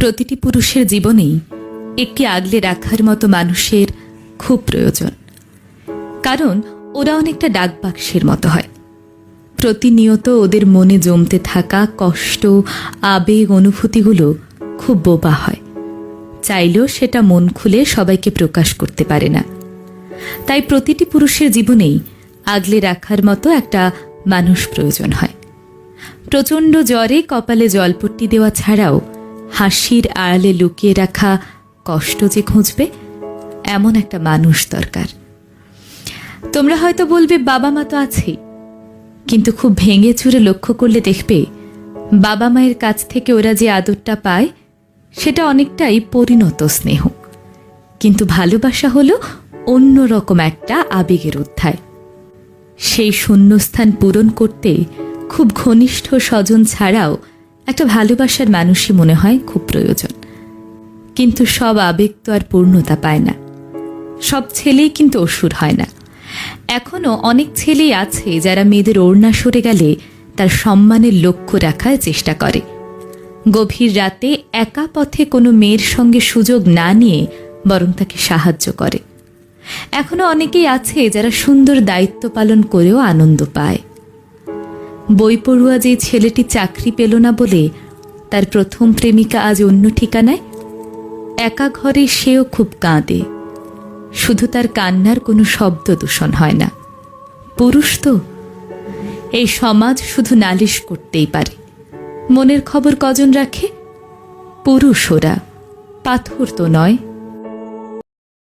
প্রতিটি পুরুষের জীবনেই একটি আগলে রাখার মতো মানুষের খুব প্রয়োজন। কারণ ওরা অনেকটা ডাকবাক্সের মতো হয়। প্রতিনিয়ত ওদের মনে জমতে থাকা কষ্ট, আবেগ, অনুভূতিগুলো খুব বোবা হয়। চাইলেও সেটা মন খুলে সবাইকে প্রকাশ করতে পারে না। তাই প্রতিটি পুরুষের জীবনেই আগলে রাখার মতো একটা মানুষ প্রয়োজন হয়। প্রচণ্ড জ্বরে কপালে জলপট্টি দেওয়া ছাড়াও হাসির আড়ালে লুকিয়ে রাখা কষ্ট যে খুঁজবে, এমন একটা মানুষ দরকার। তোমরা হয়তো বলবে, বাবা মা তো আছেই। কিন্তু খুব ভেঙে চুরে লক্ষ্য করলে দেখবে, বাবা মায়ের কাছ থেকে ওরা যে আদরটা পায়, সেটা অনেকটাই পরিণত স্নেহ। কিন্তু ভালোবাসা হলো অন্যরকম একটা আবেগের অধ্যায় সেই শূন্যস্থান পূরণ করতে খুব ঘনিষ্ঠ স্বজন ছাড়াও একটা ভালোবাসার মানুষই মনে হয় খুব প্রয়োজন। কিন্তু সব আবেগ তো আর পূর্ণতা পায় না। সব ছেলেই কিন্তু অসুর হয় না। এখনও অনেক ছেলেই আছে যারা মেয়েদের ওড়না সরে গেলে তার সম্মানের লক্ষ্য রাখার চেষ্টা করে। গভীর রাতে একা পথে কোনো মেয়ের সঙ্গে সুযোগ না নিয়ে বরং তাকে সাহায্য করে। এখনও অনেকেই আছে যারা সুন্দর দায়িত্ব পালন করেও আনন্দ পায়। বই পড়ুয়া যে ছেলেটি চাকরি পেল না বলে তার প্রথম প্রেমিকা আজ অন্য ঠিকানায়? একা ঘরে সেও খুব কাঁদে। শুধু তার কান্নার কোনো শব্দ দূষণ হয় না। পুরুষ তো, এই সমাজ শুধু নালিশ করতেই পারে। মনের খবর কজন রাখে? পুরুষ ওরা, পাথর তো নয়।